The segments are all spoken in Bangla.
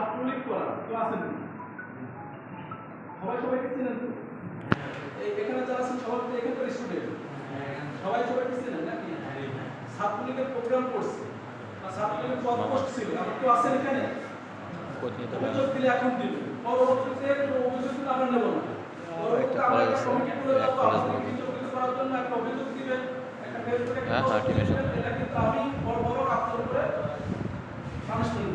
ছাত্রলীগ করা কেউ আছেন? সবাই সবাইকে চেনেন তো? এখানে যারা আছেন সবাই তো এখানকার স্টুডেন্ট সবাই সবাইকে চেনেন নাকি? ছাত্রলীগের প্রোগ্রাম করছে। ছাত্রলীগের পদ পোস্ট ছিল? আপনি কেউ আছেন এখানে? অভিযোগ দিলে এখন দিল পরবর্তীতে অভিযোগ দিলে আমরা নেব না। পরবর্তীতে আমরা একটা কমিটি করে দেবো আপনাকে বিতর্কিত করার জন্য একটা অভিযোগ দিবেন একটা ফেসবুকে একটা হ্যাঁ, হ্যাঁ, ঠিক আছে। দিবেন, এটা কিন্তু আমি বড় বড় আপনার উপরে পানিশমেন্ট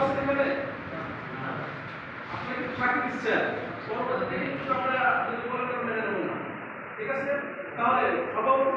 আছেন এখানে আপনাকে কিন্তু চাকরি দিচ্ছেন। পরবর্তীতে কিন্তু আমরা মেনে নেব না। ঠিক আছে? তাহলে সভাপতি